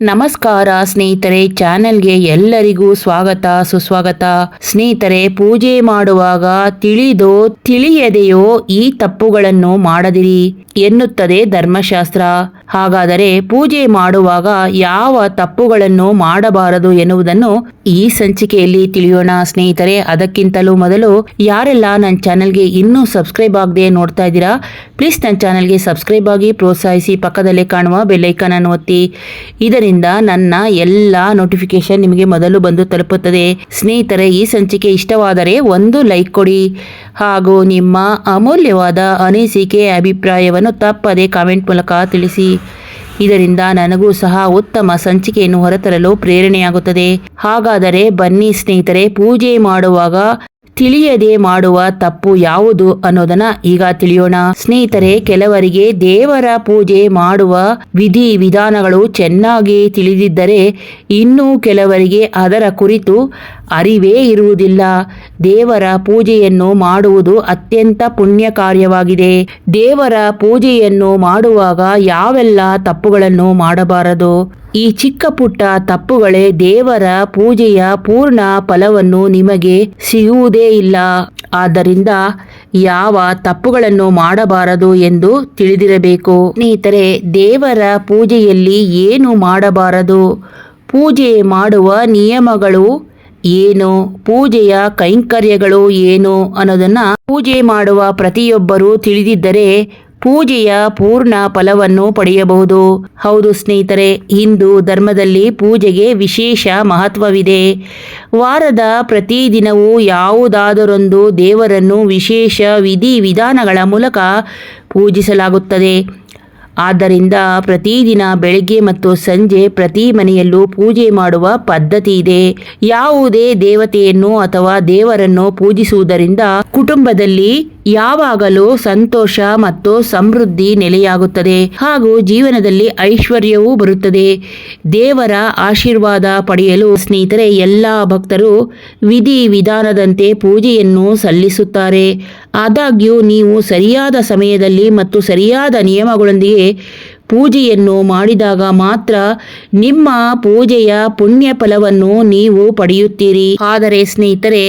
ನಮಸ್ಕಾರ ಸ್ನೇಹಿತರೆ, ಚಾನೆಲ್ಗೆ ಎಲ್ಲರಿಗೂ ಸ್ವಾಗತ, ಸುಸ್ವಾಗತ. ಸ್ನೇಹಿತರೆ, ಪೂಜೆ ಮಾಡುವಾಗ ತಿಳಿದೋ ತಿಳಿಯದೆಯೋ ಈ ತಪ್ಪುಗಳನ್ನು ಮಾಡದಿರಿ ಎನ್ನುತ್ತದೆ ಧರ್ಮಶಾಸ್ತ್ರ. ಹಾಗಾದರೆ ಪೂಜೆ ಮಾಡುವಾಗ ಯಾವ ತಪ್ಪುಗಳನ್ನು ಮಾಡಬಾರದು ಎನ್ನುವುದನ್ನು ಈ ಸಂಚಿಕೆಯಲ್ಲಿ ತಿಳಿಯೋಣ. ಸ್ನೇಹಿತರೆ, ಅದಕ್ಕಿಂತಲೂ ಮೊದಲು ಯಾರೆಲ್ಲ ನನ್ನ ಚಾನಲ್ಗೆ ಇನ್ನೂ ಸಬ್ಸ್ಕ್ರೈಬ್ ಆಗದೆ ನೋಡ್ತಾ ಇದ್ದೀರಾ, ಪ್ಲೀಸ್ ನನ್ನ ಚಾನಲ್ಗೆ ಸಬ್ಸ್ಕ್ರೈಬ್ ಆಗಿ ಪ್ರೋತ್ಸಾಹಿಸಿ, ಪಕ್ಕದಲ್ಲೇ ಕಾಣುವ ಬೆಲ್ಲೈಕನ್ ಅನ್ನು ಒತ್ತಿ. ಇದರಿಂದ ನನ್ನ ಎಲ್ಲ ನೋಟಿಫಿಕೇಶನ್ ನಿಮಗೆ ಮೊದಲು ಬಂದು ತಲುಪುತ್ತದೆ. ಸ್ನೇಹಿತರೆ, ಈ ಸಂಚಿಕೆ ಇಷ್ಟವಾದರೆ ಒಂದು ಲೈಕ್ ಕೊಡಿ. ಹಾಗೂ ನಿಮ್ಮ ಅಮೂಲ್ಯವಾದ ಅನಿಸಿಕೆ, ಅಭಿಪ್ರಾಯವನ್ನು ತಪ್ಪದೆ ಕಾಮೆಂಟ್ ಮೂಲಕ ತಿಳಿಸಿ. ಇದರಿಂದ ನನಗೂ ಸಹ ಉತ್ತಮ ಸಂಚಿಕೆಯನ್ನು ಹೊರತರಲು ಪ್ರೇರಣೆಯಾಗುತ್ತದೆ. ಹಾಗಾದರೆ ಬನ್ನಿ ಸ್ನೇಹಿತರೆ ಪೂಜೆ ಮಾಡುವಾಗ ತಿಳಿಯದೆ ಮಾಡುವ ತಪ್ಪು ಯಾವುದು ಅನ್ನೋದನ್ನ ಈಗ ತಿಳಿಯೋಣ. ಸ್ನೇಹಿತರೆ, ಕೆಲವರಿಗೆ ದೇವರ ಪೂಜೆ ಮಾಡುವ ವಿಧಿ ವಿಧಾನಗಳು ಚೆನ್ನಾಗಿ ತಿಳಿದಿದ್ದರೆ ಇನ್ನು ಕೆಲವರಿಗೆ ಅದರ ಕುರಿತು ಅರಿವೇ ಇರುವುದಿಲ್ಲ. ದೇವರ ಪೂಜೆಯನ್ನು ಮಾಡುವುದು ಅತ್ಯಂತ ಪುಣ್ಯ ಕಾರ್ಯವಾಗಿದೆ. ದೇವರ ಪೂಜೆಯನ್ನು ಮಾಡುವಾಗ ಯಾವೆಲ್ಲ ತಪ್ಪುಗಳನ್ನು ಮಾಡಬಾರದು? ಈ ಚಿಕ್ಕ ಪುಟ್ಟ ತಪ್ಪುಗಳೇ ದೇವರ ಪೂಜೆಯ ಪೂರ್ಣ ಫಲವನ್ನು ನಿಮಗೆ ಸಿಗುವುದೇ ಇಲ್ಲ. ಆದ್ದರಿಂದ ಯಾವ ತಪ್ಪುಗಳನ್ನು ಮಾಡಬಾರದು ಎಂದು ತಿಳಿದಿರಬೇಕು. ಸ್ನೇಹಿತರೆ, ದೇವರ ಪೂಜೆಯಲ್ಲಿ ಏನು ಮಾಡಬಾರದು? ಪೂಜೆ ಮಾಡುವ ನಿಯಮಗಳು ಏನು? ಪೂಜೆಯ ಕೈಂಕರ್ಯಗಳು ಏನು ಅನ್ನೋದನ್ನ ಪೂಜೆ ಮಾಡುವ ಪ್ರತಿಯೊಬ್ಬರು ತಿಳಿದಿದ್ದರೆ ಪೂಜೆಯ ಪೂರ್ಣ ಫಲವನ್ನು ಪಡೆಯಬಹುದು. ಹೌದು ಸ್ನೇಹಿತರೆ ಹಿಂದೂ ಧರ್ಮದಲ್ಲಿ ಪೂಜೆಗೆ ವಿಶೇಷ ಮಹತ್ವವಿದೆ. ವಾರದ ಪ್ರತಿದಿನವೂ ಯಾವುದಾದರೊಂದು ದೇವರನ್ನು ವಿಶೇಷ ವಿಧಿ ವಿಧಾನಗಳ ಮೂಲಕ ಪೂಜಿಸಲಾಗುತ್ತದೆ. ಆದ್ದರಿಂದ ಪ್ರತಿದಿನ ಬೆಳಗ್ಗೆ ಮತ್ತು ಸಂಜೆ ಪ್ರತಿ ಮನೆಯಲ್ಲೂ ಪೂಜೆ ಮಾಡುವ ಪದ್ಧತಿ ಇದೆ. ಯಾವುದೇ ದೇವತೆಯನ್ನು ಅಥವಾ ದೇವರನ್ನು ಪೂಜಿಸುವುದರಿಂದ ಕುಟುಂಬದಲ್ಲಿ ಯಾವಾಗಲೂ ಸಂತೋಷ ಮತ್ತು ಸಮೃದ್ಧಿ ನೆಲೆಯಾಗುತ್ತದೆ ಹಾಗೂ ಜೀವನದಲ್ಲಿ ಐಶ್ವರ್ಯವೂ ಬರುತ್ತದೆ. ದೇವರ ಆಶೀರ್ವಾದ ಪಡೆಯಲು ಸ್ನೇಹಿತರೆ, ಎಲ್ಲ ಭಕ್ತರು ವಿಧಿ ವಿಧಾನದಂತೆ ಪೂಜೆಯನ್ನು ಸಲ್ಲಿಸುತ್ತಾರೆ. ಆದಾಗ್ಯೂ ನೀವು ಸರಿಯಾದ ಸಮಯದಲ್ಲಿ ಮತ್ತು ಸರಿಯಾದ ನಿಯಮಗಳೊಂದಿಗೆ ಪೂಜೆಯನ್ನು ಮಾಡಿದಾಗ ಮಾತ್ರ ನಿಮ್ಮ ಪೂಜೆಯ ಪುಣ್ಯ ಫಲವನ್ನು ನೀವು ಪಡೆಯುತ್ತೀರಿ. ಆದರೆ ಸ್ನೇಹಿತರೆ,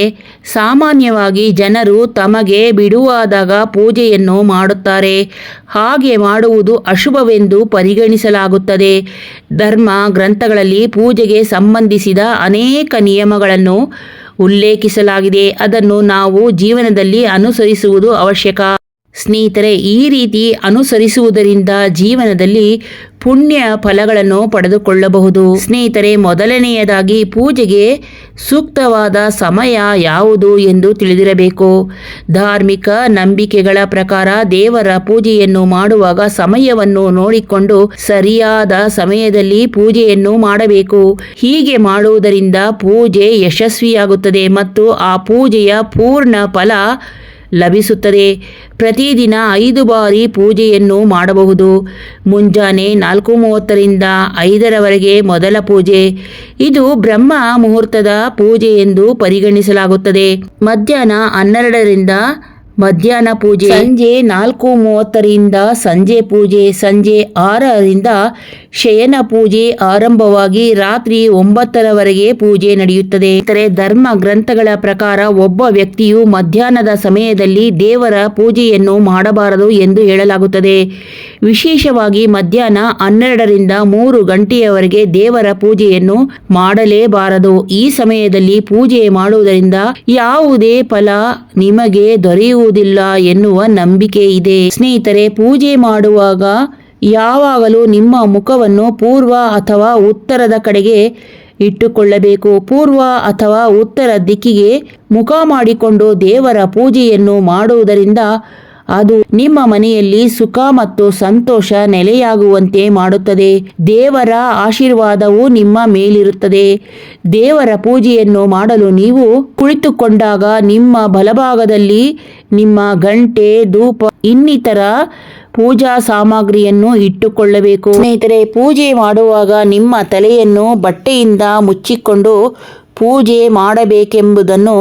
ಸಾಮಾನ್ಯವಾಗಿ ಜನರು ತಮಗೆ ಬಿಡುವಾದಾಗ ಪೂಜೆಯನ್ನು ಮಾಡುತ್ತಾರೆ. ಹಾಗೆ ಮಾಡುವುದು ಅಶುಭವೆಂದು ಪರಿಗಣಿಸಲಾಗುತ್ತದೆ. ಧರ್ಮ ಗ್ರಂಥಗಳಲ್ಲಿ ಪೂಜೆಗೆ ಸಂಬಂಧಿಸಿದ ಅನೇಕ ನಿಯಮಗಳನ್ನು ಉಲ್ಲೇಖಿಸಲಾಗಿದೆ. ಅದನ್ನು ನಾವು ಜೀವನದಲ್ಲಿ ಅನುಸರಿಸುವುದು ಅವಶ್ಯಕ. ಸ್ನೇಹಿತರೆ, ಈ ರೀತಿ ಅನುಸರಿಸುವುದರಿಂದ ಜೀವನದಲ್ಲಿ ಪುಣ್ಯ ಫಲಗಳನ್ನು ಪಡೆದುಕೊಳ್ಳಬಹುದು. ಸ್ನೇಹಿತರೆ, ಮೊದಲನೆಯದಾಗಿ ಪೂಜೆಗೆ ಸೂಕ್ತವಾದ ಸಮಯ ಯಾವುದು ಎಂದು ತಿಳಿದಿರಬೇಕು. ಧಾರ್ಮಿಕ ನಂಬಿಕೆಗಳ ಪ್ರಕಾರ ದೇವರ ಪೂಜೆಯನ್ನು ಮಾಡುವಾಗ ಸಮಯವನ್ನು ನೋಡಿಕೊಂಡು ಸರಿಯಾದ ಸಮಯದಲ್ಲಿ ಪೂಜೆಯನ್ನು ಮಾಡಬೇಕು. ಹೀಗೆ ಮಾಡುವುದರಿಂದ ಪೂಜೆ ಯಶಸ್ವಿಯಾಗುತ್ತದೆ ಮತ್ತು ಆ ಪೂಜೆಯ ಪೂರ್ಣ ಫಲ ಲಭಿಸುತ್ತದೆ. ಪ್ರತಿದಿನ ಐದು ಬಾರಿ ಪೂಜೆಯನ್ನು ಮಾಡಬಹುದು. ಮುಂಜಾನೆ ನಾಲ್ಕು ಮೂವತ್ತರಿಂದ ಐದರವರೆಗೆ ಮೊದಲ ಪೂಜೆ. ಇದು ಬ್ರಹ್ಮ ಮುಹೂರ್ತದ ಪೂಜೆ ಎಂದು ಪರಿಗಣಿಸಲಾಗುತ್ತದೆ. ಮಧ್ಯಾಹ್ನ ಹನ್ನೆರಡರಿಂದ ಮಧ್ಯಾಹ್ನ ಪೂಜೆ. ಸಂಜೆ ನಾಲ್ಕು ಮೂವತ್ತರಿಂದ ಸಂಜೆ ಪೂಜೆ, ಸಂಜೆ ಆರರಿಂದ ಶಯನ ಪೂಜೆ ಆರಂಭವಾಗಿ ರಾತ್ರಿ ಒಂಬತ್ತರವರೆಗೆ ಪೂಜೆ ನಡೆಯುತ್ತದೆ. ಇತರೆ ಧರ್ಮ ಗ್ರಂಥಗಳ ಪ್ರಕಾರ ಒಬ್ಬ ವ್ಯಕ್ತಿಯು ಮಧ್ಯಾಹ್ನದ ಸಮಯದಲ್ಲಿ ದೇವರ ಪೂಜೆಯನ್ನು ಮಾಡಬಾರದು ಎಂದು ಹೇಳಲಾಗುತ್ತದೆ. ವಿಶೇಷವಾಗಿ ಮಧ್ಯಾಹ್ನ ಹನ್ನೆರಡರಿಂದ ಮೂರು ಗಂಟೆಯವರೆಗೆ ದೇವರ ಪೂಜೆಯನ್ನು ಮಾಡಲೇಬಾರದು. ಈ ಸಮಯದಲ್ಲಿ ಪೂಜೆ ಮಾಡುವುದರಿಂದ ಯಾವುದೇ ಫಲ ನಿಮಗೆ ದೊರೆಯುವುದಿಲ್ಲ ಎನ್ನುವ ನಂಬಿಕೆ ಇದೆ. ಸ್ನೇಹಿತರೆ, ಪೂಜೆ ಮಾಡುವಾಗ ಯಾವಾಗಲೂ ನಿಮ್ಮ ಮುಖವನ್ನು ಪೂರ್ವ ಅಥವಾ ಉತ್ತರದ ಕಡೆಗೆ ಇಟ್ಟುಕೊಳ್ಳಬೇಕು. ಪೂರ್ವ ಅಥವಾ ಉತ್ತರ ದಿಕ್ಕಿಗೆ ಮುಖ ಮಾಡಿಕೊಂಡು ದೇವರ ಪೂಜೆಯನ್ನು ಮಾಡುವುದರಿಂದ ಅದು ನಿಮ್ಮ ಮನೆಯಲ್ಲಿ ಸುಖ ಮತ್ತು ಸಂತೋಷ ನೆಲೆಯಾಗುವಂತೆ ಮಾಡುತ್ತದೆ. ದೇವರ ಆಶೀರ್ವಾದವು ನಿಮ್ಮ ಮೇಲಿರುತ್ತದೆ. ದೇವರ ಪೂಜೆಯನ್ನು ಮಾಡಲು ನೀವು ಕುಳಿತುಕೊಂಡಾಗ ನಿಮ್ಮ ಬಲಭಾಗದಲ್ಲಿ ನಿಮ್ಮ ಗಂಟೆ, ಧೂಪ, ಇನ್ನಿತರ ಪೂಜಾ ಸಾಮಗ್ರಿಯನ್ನು ಇಟ್ಟುಕೊಳ್ಳಬೇಕು. ಸ್ನೇಹಿತರೆ, ಪೂಜೆ ಮಾಡುವಾಗ ನಿಮ್ಮ ತಲೆಯನ್ನು ಬಟ್ಟೆಯಿಂದ ಮುಚ್ಚಿಕೊಂಡು ಪೂಜೆ ಮಾಡಬೇಕೆಂಬುದನ್ನು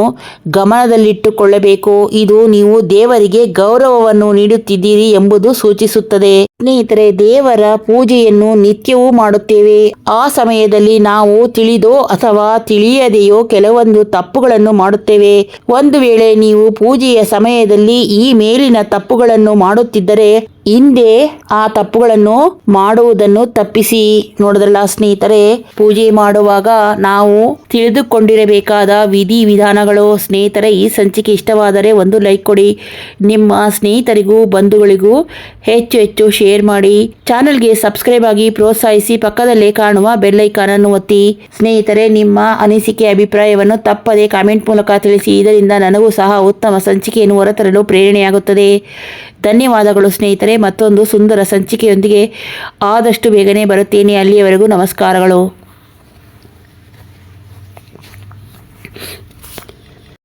ಗಮನದಲ್ಲಿಟ್ಟುಕೊಳ್ಳಬೇಕು. ಇದು ನೀವು ದೇವರಿಗೆ ಗೌರವವನ್ನು ನೀಡುತ್ತಿದ್ದೀರಿ ಎಂಬುದು ಸೂಚಿಸುತ್ತದೆ. ಸ್ನೇಹಿತರೆ, ದೇವರ ಪೂಜೆಯನ್ನು ನಿತ್ಯವೂ ಮಾಡುತ್ತೇವೆ. ಆ ಸಮಯದಲ್ಲಿ ನಾವು ತಿಳಿದೋ ಅಥವಾ ತಿಳಿಯದೆಯೋ ಕೆಲವೊಂದು ತಪ್ಪುಗಳನ್ನು ಮಾಡುತ್ತೇವೆ. ಒಂದು ವೇಳೆ ನೀವು ಪೂಜೆಯ ಸಮಯದಲ್ಲಿ ಈ ಮೇಲಿನ ತಪ್ಪುಗಳನ್ನು ಮಾಡುತ್ತಿದ್ದರೆ ಹಿಂದೆ ಆ ತಪ್ಪುಗಳನ್ನು ಮಾಡುವುದನ್ನು ತಪ್ಪಿಸಿ. ನೋಡಿದ್ರಲ್ಲ ಸ್ನೇಹಿತರೆ, ಪೂಜೆ ಮಾಡುವಾಗ ನಾವು ತಿಳಿದುಕೊಂಡಿರಬೇಕಾದ ವಿಧಿ ವಿಧಾನಗಳು. ಸ್ನೇಹಿತರೆ, ಈ ಸಂಚಿಕೆ ಇಷ್ಟವಾದರೆ ಒಂದು ಲೈಕ್ ಕೊಡಿ. ನಿಮ್ಮ ಸ್ನೇಹಿತರಿಗೂ, ಬಂಧುಗಳಿಗೂ ಹೆಚ್ಚು ಹೆಚ್ಚು ಶೇರ್ ಮಾಡಿ. ಚಾನೆಲ್ಗೆ ಸಬ್ಸ್ಕ್ರೈಬ್ ಆಗಿ ಪ್ರೋತ್ಸಾಹಿಸಿ. ಪಕ್ಕದಲ್ಲೇ ಕಾಣುವ ಬೆಲ್ ಐಕಾನ್ ಅನ್ನು ಒತ್ತಿ. ಸ್ನೇಹಿತರೆ, ನಿಮ್ಮ ಅನಿಸಿಕೆ, ಅಭಿಪ್ರಾಯವನ್ನು ತಪ್ಪದೆ ಕಾಮೆಂಟ್ ಮೂಲಕ ತಿಳಿಸಿ. ಇದರಿಂದ ನನಗೂ ಸಹ ಉತ್ತಮ ಸಂಚಿಕೆಯನ್ನು ಹೊರತರಲು ಪ್ರೇರಣೆಯಾಗುತ್ತದೆ. ಧನ್ಯವಾದಗಳು ಸ್ನೇಹಿತರೆ. ಮತ್ತೊಂದು ಸುಂದರ ಸಂಚಿಕೆಯೊಂದಿಗೆ ಆದಷ್ಟು ಬೇಗನೆ ಬರುತ್ತೇನೆ. ಅಲ್ಲಿಯವರೆಗೂ ನಮಸ್ಕಾರಗಳು.